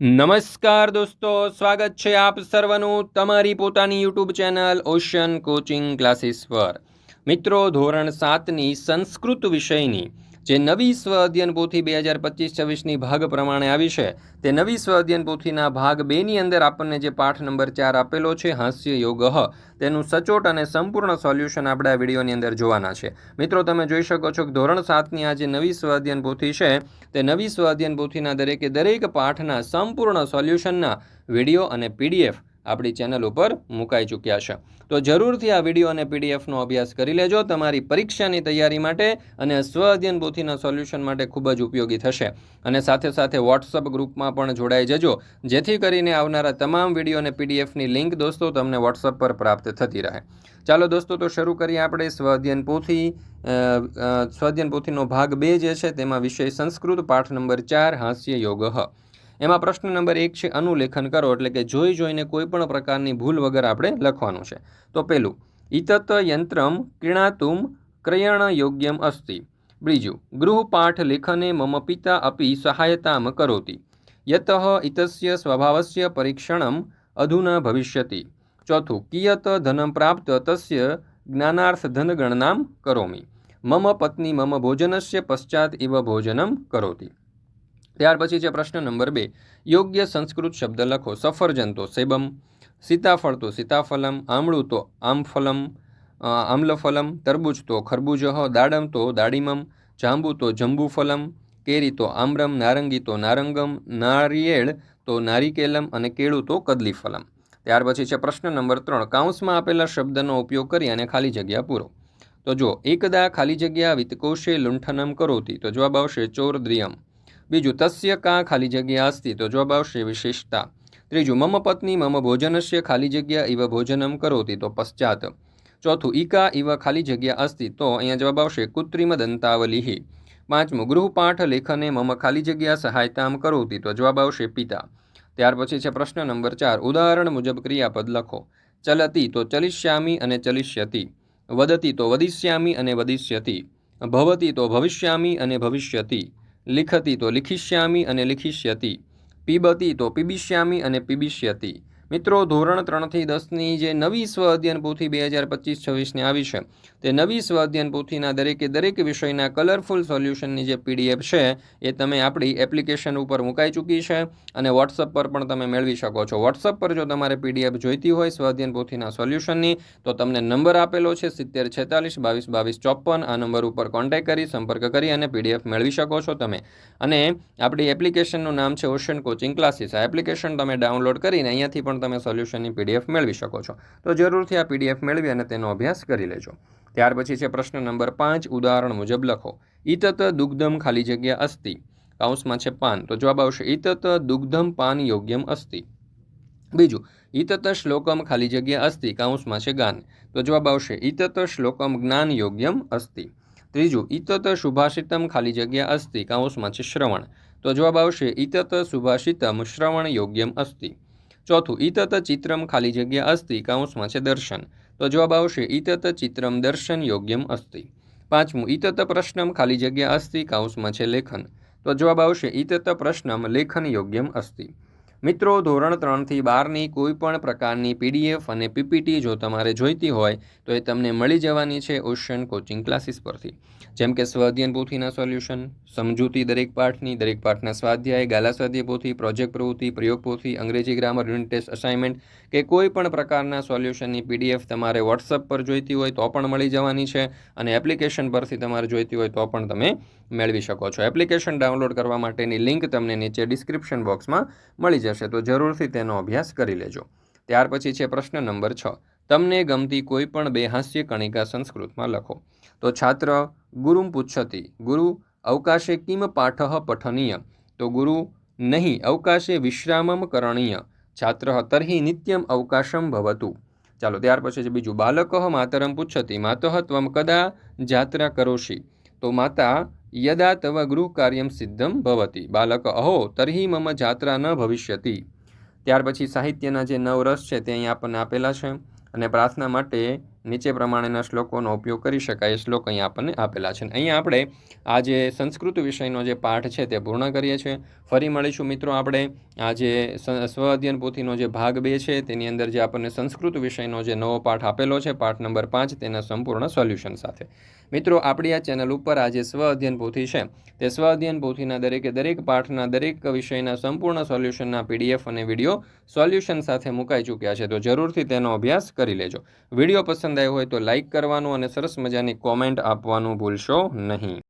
નમસ્કાર દોસ્તો, સ્વાગત છે આપ સર્વનું તમારી પોતાની YouTube channel ocean coaching classes પર. મિત્રો, ધોરણ સાતની સંસ્કૃત વિષયની જે નવી સ્વ અધ્યયન પોથી બે હજાર પચીસ છવ્વીસની ભાગ પ્રમાણે આવી છે, તે નવી સ્વ અધ્યયન પોથીના ભાગ બેની અંદર આપણને જે પાઠ નંબર ચાર આપેલો છે, હાસ્ય યોગ તેનું સચોટ અને સંપૂર્ણ સોલ્યુશન આપણે આ વિડીયોની અંદર જોવાના છે. મિત્રો, તમે જોઈ શકો છો કે ધોરણ સાતની આ જે નવી સ્વ અધ્યયન પોથી છે, તે નવી સ્વ અધ્યયન પોથીના દરેકે દરેક પાઠના સંપૂર્ણ સોલ્યુશનના વીડિયો અને પીડીએફ આપણી ચેનલ ઉપર મુકાઈ ચૂક્યા છે. તો જરૂરથી આ વીડિયો અને પીડીએફનો અભ્યાસ કરી લેજો. તમારી પરીક્ષાની તૈયારી માટે અને સ્વ અધ્યયન પોથીના સોલ્યુશન માટે ખૂબ જ ઉપયોગી થશે. અને સાથે સાથે વોટ્સઅપ ગ્રુપમાં પણ જોડાઈ જજો. જેથી કરીને આવનારા તમામ વીડિયો અને પીડીએફની લિંક દોસ્તો તમને વોટ્સઅપ પર પ્રાપ્ત થતી રહે. ચાલો દોસ્તો, તો શરૂ કરીએ આપણે સ્વ અધ્યયન પોથી. સ્વ અધ્યયન પોથીનો ભાગ બે જે છે, તેમાં વિષય સંસ્કૃત, પાઠ નંબર ચાર, હાસ્ય યોગ. એમાં પ્રશ્ન નંબર એક છે, અનુલેખન કરો, એટલે કે જોઈ જોઈને કોઈ પણ પ્રકારની ભૂલ વગર આપણે લખવાનું છે. તો પહેલું ઇતત યંત્રમ ક્રીણાતુમ ક્રયણ યોગ્યમ અસ્તિ. બીજું, ગૃહપાઠ લેખને મમ પિતા અપી સહાયતામ કરોતી. યત ઇતસ્ય સ્વભાવસ્ય પરીક્ષણમ અધુના ભવિષ્યતિ. ચોથું, કિયત ધનમ પ્રાપ્ત તસ્ય જ્ઞાનાર્થ ધનગણનામ કરોમી. મમ પત્ની મમ ભોજનસ્ય પશ્ચાત ઇવ ભોજનમ કરોતિ. ત્યાર પછી છે પ્રશ્ન નંબર બે. યોગ્ય સંસ્કૃત શબ્દ લખો. સફરજન તો સેબમ સીતાફળ તો સીતાફલમ આમળું તો આમફલમ આમ્લફલમ તરબૂચ તો ખરબૂજહ દાડમ તો દાડિમમ જાંબુ તો જંબુફલમ કેરી તો આમ્રમ નારંગી તો નારંગમ નારિયેળ તો નારિકેલમ અને કેળું તો કદલીફલમ. ત્યાર પછી છે પ્રશ્ન નંબર ત્રણ. કાઉન્સમાં આપેલા શબ્દનો ઉપયોગ કરી અને ખાલી જગ્યા પૂરો. તો જો એકદા ખાલી જગ્યા વિતકોશે લુંઠનમ કરોતી. તો જવાબ આવશે ચોર દ્રિયમ બીજું, તસ્ય કાં ખાલી જગ્યા અસ્તિ? તો જવાબ આવશે વિશેષતા ત્રીજું, મમ પત્ની મમ ભોજનસ્ય ખાલી જગ્યા ઇવ ભોજનમ કરોતી, તો પશ્ચાત. ચોથું ઈકા ઇવ ખાલી જગ્યા અસ્તિ? તો અહીંયા જવાબ આવશે કૃત્રિમ દંતાવલિહિ. પાંચમું, ગૃહપાઠ લેખને મમ ખાલી જગ્યા સહાયતામ કરોતી? તો જવાબ આવશે પિતા. ત્યાર પછી છે પ્રશ્ન નંબર ચાર. ઉદાહરણ મુજબ ક્રિયાપદ લખો. ચલતી, તો ચલિષ્યામી અને ચલિષ્યતી. વદતી, તો વદિષ્યામી અને વદિષ્યતિ. ભવતી, તો ભવિષ્યામી અને ભવિષ્યતિ. લિખતી તો લિખિષ્યામી અને લિખિષ્યતી. પીબતી તો પીબિષ્યામી અને પીબિષ્યતિ. મિત્રો, ધોરણ ત્રણથી દસની જે નવી સ્વ અધ્યયન પોથી બે હજાર પચીસ છવ્વીસની આવી છે, તે નવી સ્વ અધ્યયન પોથીના દરેકે દરેક વિષયના કલરફુલ સોલ્યુશનની જે પીડીએફ છે, એ તમે આપણી એપ્લિકેશન ઉપર મુકાઈ ચૂકી છે અને વોટ્સઅપ પર પણ તમે મેળવી શકો છો. વોટ્સઅપ પર જો તમારે પીડીએફ જોઈતી હોય સ્વ અધ્યયન પોથીના સોલ્યુશનની તો તમને નંબર આપેલો છે સિત્તેર છેતાલીસ બાવીસ બાવીસ ચોપન આ નંબર ઉપર કોન્ટેક્ટ કરી, સંપર્ક કરી અને પીડીએફ મેળવી શકો છો તમે. અને આપણી એપ્લિકેશનનું નામ છે ઓશન કોચિંગ ક્લાસીસ આ એપ્લિકેશન તમે ડાઉનલોડ કરીને અહીંયાથી પણ તમે સોલ્યુશનની પીડીએફ મેળવી શકો છો. તો જરૂરથી આ પીડીએફ મેળવી અને તેનો અભ્યાસ કરી લેજો. ત્યાર પછી છે પ્રશ્ન નંબર પાંચ, ઉદાહરણ મુજબ લખો. ઈતત દુગ્ધમ ખાલી જગ્યા અસ્તિ. કાઉન્સમાં છે પાન. તો જવાબ આવશે ઈતત દુગ્ધમ પાન યોગ્યમ અસ્તિ. બીજું, ઈતત શ્લોકમ ખાલી જગ્યા અસ્તિ. કાઉન્સમાં છે ગાન. તો જવાબ આવશે ઈતત શ્લોકમ જ્ઞાન યોગ્યમ અસ્તિ. ત્રીજું, ઈતત સુભાષિતમ ખાલી જગ્યા અસ્તિ. કાઉન્સમાં છે શ્રવણ. તો જવાબ આવશે ઈતત સુભાષિતમ શ્રવણ યોગ્યમ અસ્તિ. ચોથું, ઈતત ચિત્રમ ખાલી જગ્યા અસ્તિ કાઉન્સમાં છે દર્શન. તો જવાબ આવશે, ઈતત ચિત્રમ દર્શન યોગ્યમ અસ્તિ. પાંચમું, ઈતત પ્રશ્નમ ખાલી જગ્યા અસ્તિ કાઉન્સમાં છે લેખન. તો જવાબ આવશે, ઈતત પ્રશ્નમ લેખન યોગ્યમ અસ્તિ. મિત્રો, ધોરણ ત્રણથી બારની કોઈ પણ પ્રકારની પીડીએફ અને પીપીટી જો તમારે જોઈતી હોય, તો એ તમને મળી જવાની છે ઓશન કોચિંગ ક્લાસીસ પરથી. જેમ કે સ્વાધ્યાયન પોથીના સોલ્યુશન, સમજૂતી દરેક પાઠની, દરેક પાઠના સ્વાધ્યાય, ગાલા પોથી, પ્રોજેક્ટ પ્રવૃત્તિ, પ્રયોગ પોથી, અંગ્રેજી ગ્રામર, યુનિટ ટેસ્ટ અસાઇનમેન્ટ કે કોઈ પણ પ્રકારના સોલ્યુશનની પીડીએફ તમારે વોટ્સઅપ પર જોઈતી હોય તો પણ મળી જવાની છે અને એપ્લિકેશન પરથી તમારે જોઈતી હોય તો પણ તમે મેળવી શકો છો. એપ્લિકેશન ડાઉનલોડ કરવા માટેની લિંક તમને નીચે ડિસ્ક્રિપ્શન બોક્સમાં મળી જશે. તો જરૂરથી તેનો અભ્યાસ કરી લેજો. ત્યાર પછી છે પ્રશ્ન નંબર છ. તમને ગમતી કોઈ પણ બે હાસ્ય કણિકા સંસ્કૃતમાં લખો. તો છાત્ર, ગુરુમ પૂછતી ગુરુ, અવકાશે કિમ પાઠ પઠનીય? તો ગુરુ, નહીં, અવકાશે વિશ્રામમ કરણીય. છાત્ર, તર્હિ નિત્યમ અવકાશમ ભવતું. ચાલો, ત્યાર પછી છે બીજું. બાલક માતરમ પૂછતી માતઃ ત્વમ કદા જાત્રા કરોશી? તો માતા યદા તવ ગૃહ કાર્યમ સિદ્ધમ ભવતી બાલક અહો તર્હી મમ જાત્રા ન ભવિષ્યતિ ત્યાર પછી સાહિત્યના જે નવ રસ છે, તે અહીં આપણને આપેલા છે અને પ્રાર્થના માટે નીચે પ્રમાણેના શ્લોકોનો ઉપયોગ કરી શકાય શ્લોક અહીંયા આપણને આપેલા છે. અહીંયા આપણે આ જે સંસ્કૃત વિષયનો જે પાઠ છે તે પૂર્ણ કરીએ છીએ. ફરી મળીશું મિત્રો આપણે આ જે સ્વ અધ્યયન પોથીનો જે ભાગ બે છે તેની અંદર જે આપણને સંસ્કૃત વિષયનો જે નવો પાઠ આપેલો છે, પાઠ નંબર પાંચ, તેના સંપૂર્ણ સોલ્યુશન સાથે. મિત્રો, આપણી આ ચેનલ ઉપર આ જે સ્વ અધ્યયન પોથી છે, તે સ્વ અધ્યયન પોથીના દરેકે દરેક પાઠના દરેક વિષયના સંપૂર્ણ સોલ્યુશનના પીડીએફ અને વીડિયો સોલ્યુશન સાથે મુકાઈ ચૂક્યા છે. તો જરૂરથી તેનો અભ્યાસ કરી લેજો. વીડિયો પસંદ આવ્યો હોય તો લાઇક કરવાનું અને સરસ મજાની કોમેન્ટ આપવાનું ભૂલશો નહીં.